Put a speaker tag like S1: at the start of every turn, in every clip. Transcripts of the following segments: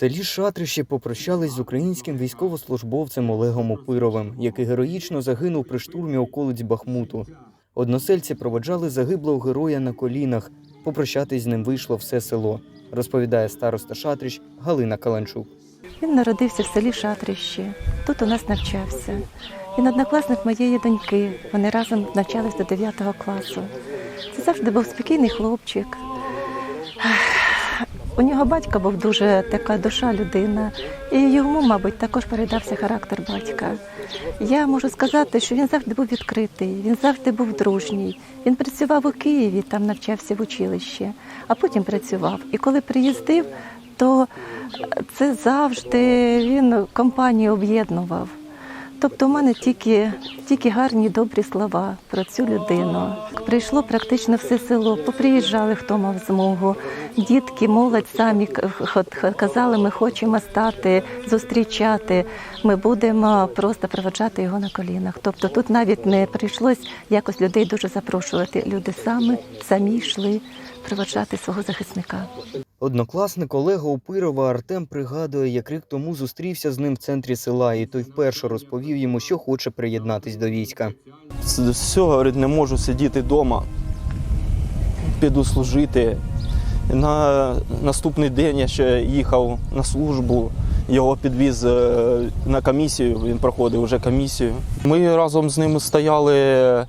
S1: селі Шатрище попрощались з українським військовослужбовцем Олегом Опировим, який героїчно загинув при штурмі околиць Бахмуту. Односельці проводжали загиблого героя на колінах. Попрощатись з ним вийшло все село, розповідає староста Шатрищ Галина Каланчук.
S2: Він народився в селі Шатрище. Тут у нас навчався. Він однокласник моєї доньки. Вони разом навчались до 9 класу. Це завжди був спокійний хлопчик. У нього батько був дуже така душа людина, і йому, мабуть, також передався характер батька. Я можу сказати, що він завжди був відкритий, він завжди був дружній. Він працював у Києві, там навчався в училищі, а потім працював. І коли приїздив, то це завжди він компанію об'єднував. Тобто, у мене тільки, тільки гарні добрі слова про цю людину. Прийшло практично все село, поприїжджали, хто мав змогу. Дітки, молодь самі казали, ми хочемо стати, зустрічати. Ми будемо просто проводжати його на колінах. Тобто тут навіть не прийшлось якось людей дуже запрошувати. Люди самі самі йшли проводжати свого захисника.
S1: Однокласник Олега Опирова Артем пригадує, як рік тому зустрівся з ним в центрі села, і той вперше розповів йому, що хоче приєднатись до війська.
S3: Це Все, говорить, не можу сидіти вдома. Піду служити. На наступний день я ще їхав на службу, його підвіз е, на комісію, він проходив вже комісію. Ми разом з ним стояли е,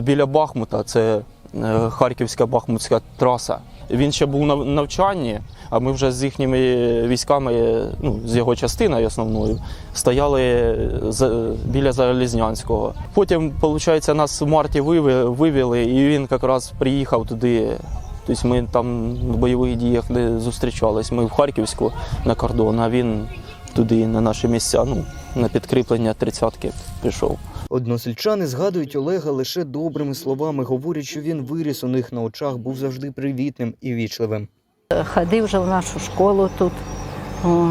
S3: біля Бахмута, це е, Харківська Бахмутська траса. Він ще був на навчанні, а ми вже з їхніми військами, ну, з його частиною основною, стояли за- біля Залізнянського. Потім, виходить, нас в марті вивели, і він якраз приїхав туди. Тобто ми там в бойових діях не зустрічались. Ми в Харківську на кордон, а він туди, на наші місця, ну, на підкріплення тридцятки пішов.
S1: Односельчани згадують Олега лише добрими словами, говорять, що він виріс у них на очах, був завжди привітним і вічливим.
S4: ходив вже в нашу школу тут. О.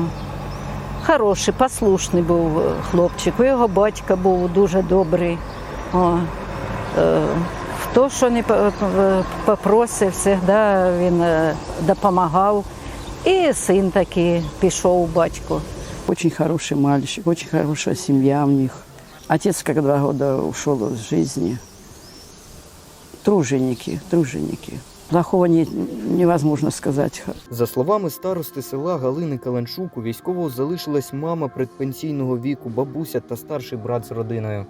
S4: Хороший, послушний був хлопчик. У його батько був дуже добрий. О. Е, Хто що не по- по- попросив, завжди він е, допомагав. І син такий пішов у батько.
S5: Очень хороший мальчик, очень хорошая семья у них. Отец, как два года ушел из жизни. Труженики, труженики. Плохого не- невозможно сказать.
S1: За словами старости села Галини Каленчук, у військового залишилась мама предпенсійного віку, бабуся та старший брат з родиною.